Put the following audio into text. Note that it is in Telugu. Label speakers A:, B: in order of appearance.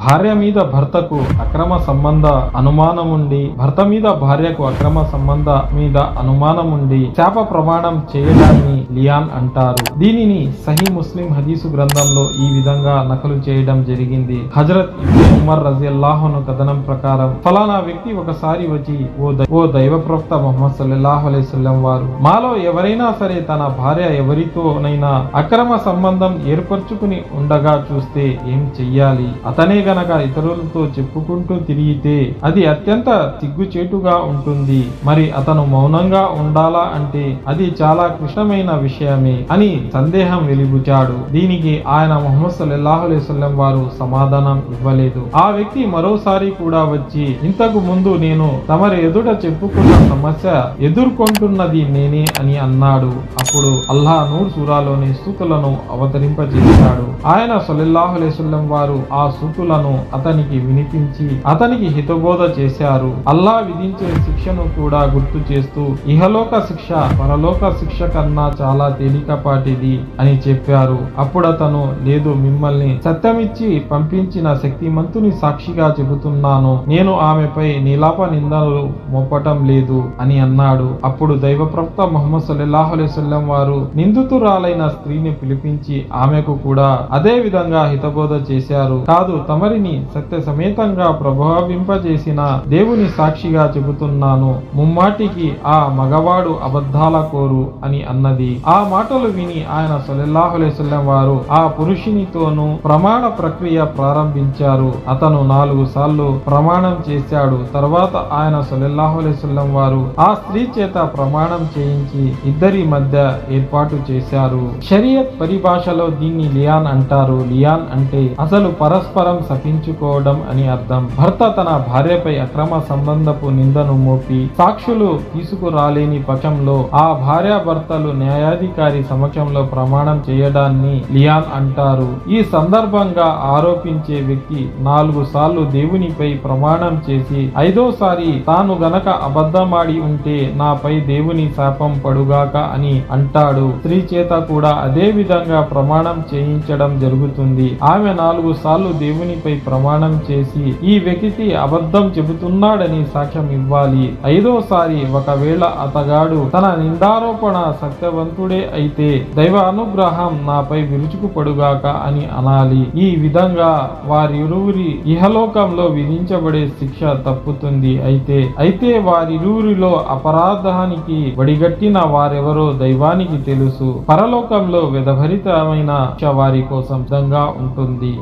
A: భార్య మీద భర్తకు అక్రమ సంబంధ అనుమానం ఉండి భర్త మీద భార్యకు అక్రమ సంబంధ మీద అనుమానం ఉండి శాప ప్రమాణం చేయడాన్ని లియాన్ అంటారు. దీనిని సహీ ముస్లిం హదీసు గ్రంథంలో ఈ విధంగా నకలు చేయడం జరిగింది. హజరత్ ఉమర్ రజియల్లాహను కథనం ప్రకారం ఫలానా వ్యక్తి ఒకసారి వచ్చి ఓ ఓ దైవ ప్రవక్త మొహమ్మద్ సల్లల్లాహు అలైస్లం వారు మాలో ఎవరైనా సరే తన భార్య ఎవరితోనైనా అక్రమ సంబంధం ఏర్పరచుకుని ఉండగా చూస్తే ఏం చెయ్యాలి? అతనే గనక ఇతరులతో చెప్పుకుంటూ తిరిగితే అది అత్యంత సిగ్గుచేటుగా ఉంటుంది. మరి అతను మౌనంగా ఉండాలా అంటే అది చాలా క్లిష్టమైన విషయమే అని సందేహం వెలిబుచాడు. దీనికి ఆయన ముహమ్మద్ సల్లల్లాహు వారు సమాధానం ఇవ్వలేదు. ఆ వ్యక్తి మరోసారి కూడా వచ్చి ఇంతకు ముందు నేను తమరి ఎదుట చెప్పుకున్న సమస్య ఎదుర్కొంటున్నది నేనే అని అన్నాడు. అప్పుడు అల్లా నూర్ సూరాలోని స్థుతులను అవతరింపజేశాడు. ఆయన సల్లల్లాహు వారు ఆ స్థుతులను అతనికి వినిపించి అతనికి హితబోధ చేశారు. అల్లా విధించే శిక్షను కూడా గుర్తు చేస్తూ ఇహలోక శిక్ష పరలోక శిక్ష కన్నా చాలా తేలికపాటిది అని చెప్పారు. అప్పుడు అతను లేదు మిమ్మల్ని సత్యమిచ్చి పంపించిన శక్తిమంతుని సాక్షిగా చెబుతున్నాను. నేను ఆమెపై నీలాప నిందలు మోపటం లేదు అని అన్నాడు. అప్పుడు దైవ ప్రవక్త ముహమ్మద్ సల్లల్లాహు వారు నిందితురాలైన స్త్రీని పిలిపించి ఆమెకు కూడా అదే విధంగా హితబోధ చేశారు. కాదు తమరిని సత్య సమేతంగా ప్రభావింపజేసిన దేవుని సాక్షిగా చెబుతున్నాను. ముమ్మాటికి ఆ మగవాడు అబద్ధాల కోరు అని అన్నది. ఆ మాటలు విని ఆయన సల్లల్లాహు వారు ఆ పురుషునితోనూ ప్రమాణ ప్రక్రియ ప్రారంభించారు. అతను నాలుగు సార్లు ప్రమాణం చేశాడు. తర్వాత ఆయన సల్లల్లాహు వారు ఆ స్త్రీ చేత ప్రమాణం చేయించి ఇద్దరి మధ్య ఏర్పాటు చేశారు. షరియత్ పరిభాషలో దీన్ని లియాన్ అంటారు. లియాన్ అంటే అసలు పరస్పరం సఖించుకోవడం అని అర్థం. భర్త తన భార్యపై అక్రమ సంబంధపు నిందను మోపి సాక్షులు తీసుకురాలేని పక్షంలో ఆ భార్య భర్తలు న్యాయాధికారి సమక్షంలో ప్రమాణం చేయడాన్ని లియాన్ అంటారు. ఈ సందర్భంగా ఆరోపించే వ్యక్తి నాలుగు సార్లు దేవునిపై ప్రమాణం చేసి ఐదోసారి తాను గనక అబద్ధమాడి ఉంటే నాపై దేవుని శాపం పడుగాక అని అంటాడు. స్త్రీ చేత కూడా అదే విధంగా ప్రమాణం చేయించడం జరుగుతుంది. ఆమె నాలుగు సార్లు దేవునిపై ప్రమాణం చేసి ఈ వ్యక్తి అబద్ధం చెబుతున్నాడని సాక్ష్యం ఇవ్వాలి. ఐదోసారి ఒకవేళ అతగాడు తన నిందారోపణ సత్యవంతుడే అయితే దైవ అనుగ్రహం నాపై విరుచుకుపడుగాక అని అనాలి. ఈ విధంగా వారిరువురి ఇహలోకంలో విధించబడే శిక్ష తప్పుతుంది. అయితే అయితే వారిరువురిలో అపరాధానికి వడిగట్టిన వారెవరో దైవానికి తెలుసు. పరలోకంలో విధభరితమైన వారి కోసం సిద్ధంగా ఉంటుంది.